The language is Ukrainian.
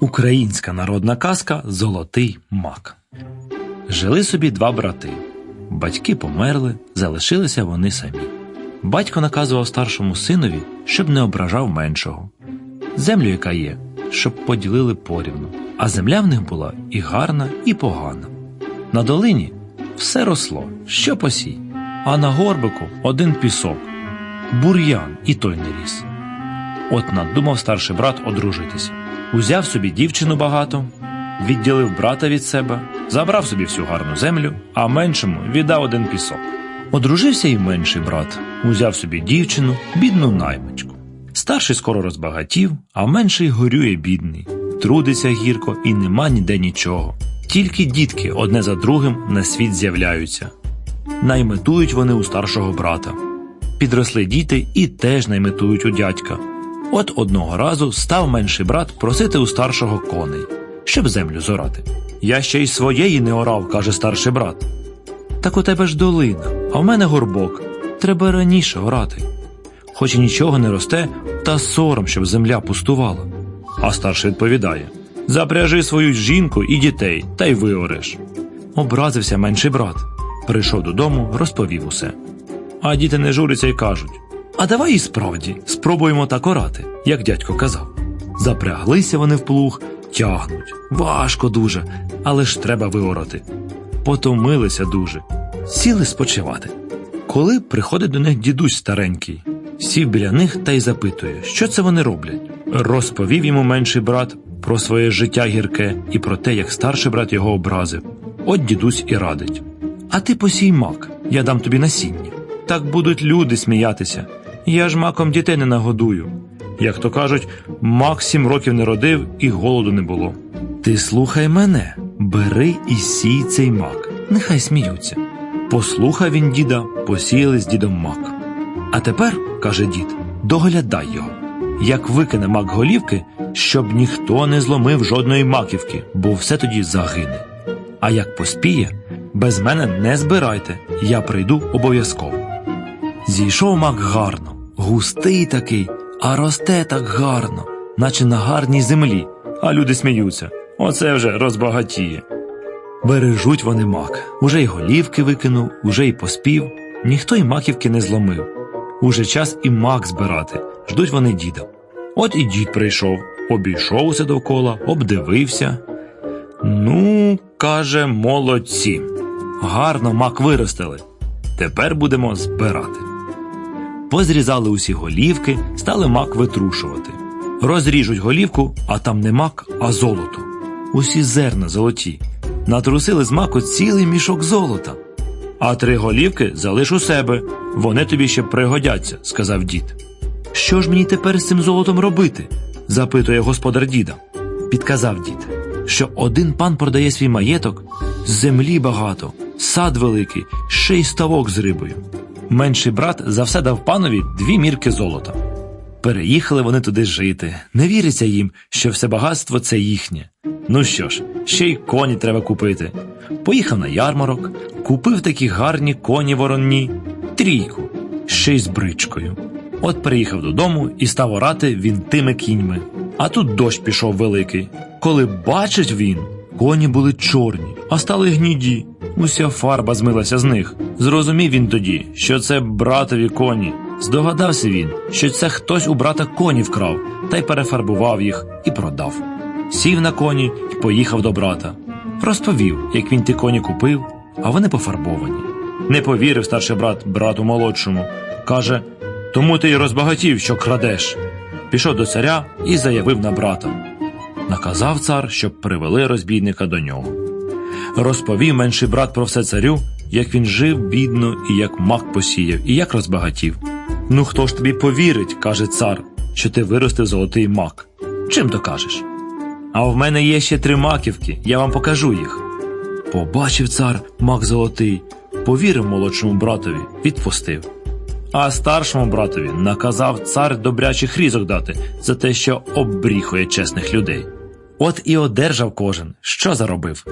Українська народна казка Золотий мак. Жили собі два брати. Батьки померли, залишилися вони самі. Батько наказував старшому синові, щоб не ображав меншого. Землю, яка є, щоб поділили порівну, а земля в них була і гарна, і погана. На долині все росло, що посій, а на горбику один пісок, бур'ян і той не ріс. От надумав старший брат одружитися. Узяв собі дівчину багато, відділив брата від себе, забрав собі всю гарну землю, а меншому віддав один пісок. Одружився і менший брат, узяв собі дівчину, бідну наймичку. Старший скоро розбагатів, а менший горює бідний, трудиться гірко і нема ніде нічого. Тільки дітки одне за другим на світ з'являються. Найметують вони у старшого брата. Підросли діти і теж найметують у дядька. От одного разу став менший брат просити у старшого коней, щоб землю зорати. Я ще й своєї не орав, каже старший брат. Так у тебе ж долина, а в мене горбок. Треба раніше орати. Хоч і нічого не росте, та сором, щоб земля пустувала. А старший відповідає Запряжи свою жінку і дітей, та й виореш. Образився менший брат. Прийшов додому, розповів усе. А діти не журяться й кажуть: А давай і справді спробуємо так орати, як дядько казав. Запряглися вони в плуг, тягнуть. Важко дуже, але ж треба виорати. Потомилися дуже, сіли спочивати. Коли приходить до них дідусь старенький, сів біля них та й запитує, що це вони роблять. Розповів йому менший брат про своє життя гірке і про те, як старший брат його образив. От дідусь і радить. А ти посій мак, я дам тобі насіння. Так будуть люди сміятися. Я ж маком дітей не нагодую. Як то кажуть, мак сім років не родив і голоду не було. Ти слухай мене, бери і сій цей мак, нехай сміються. Послухав він діда, посіяли з дідом мак. А тепер, каже дід, доглядай його. Як викине мак голівки, щоб ніхто не зломив жодної маківки, бо все тоді загине. А як поспіє, без мене не збирайте, я прийду обов'язково. Зійшов мак гарно, густий такий, а росте так гарно, наче на гарній землі, а люди сміються. Оце вже розбагатіє. Бережуть вони мак. Уже й голівки викинув, уже й поспів, ніхто й маківки не зломив. Уже час і мак збирати, ждуть вони діда. От і дід прийшов, обійшовся довкола, обдивився. Ну, каже, молодці. Гарно мак виростили. Тепер будемо збирати. Позрізали усі голівки, стали мак витрушувати. Розріжуть голівку, а там не мак, а золото. Усі зерна золоті. Натрусили з маку цілий мішок золота. А три голівки залиш у себе, вони тобі ще пригодяться, сказав дід. Що ж мені тепер з цим золотом робити? запитує господар діда. Підказав дід, що один пан продає свій маєток, землі багато, сад великий, ще й ставок з рибою. Менший брат за все дав панові дві мірки золота. Переїхали вони туди жити. Не віриться їм, що все багатство це їхнє. Ну що ж, ще й коні треба купити. Поїхав на ярмарок, купив такі гарні коні воронні, трійку, ще й з бричкою. От приїхав додому і став орати він тими кіньми. А тут дощ пішов великий. Коли бачить він, коні були чорні, а стали гніді. Уся фарба змилася з них. Зрозумів він тоді, що це братові коні. Здогадався він, що це хтось у брата коні вкрав, та й перефарбував їх і продав. Сів на коні і поїхав до брата. Розповів, як він ті коні купив, а вони пофарбовані. Не повірив старший брат брату молодшому. Каже: Тому ти й розбагатів, що крадеш. Пішов до царя і заявив на брата. Наказав цар, щоб привели розбійника до нього. Розповів менший брат про все царю, як він жив бідно і як мак посіяв, і як розбагатів. Ну хто ж тобі повірить, каже цар, що ти виростив золотий мак. Чим то кажеш? А в мене є ще три маківки, я вам покажу їх. Побачив цар мак золотий, повірив молодшому братові, відпустив. А старшому братові наказав цар добрячих різок дати за те, що обріхує чесних людей. От і одержав кожен, що заробив.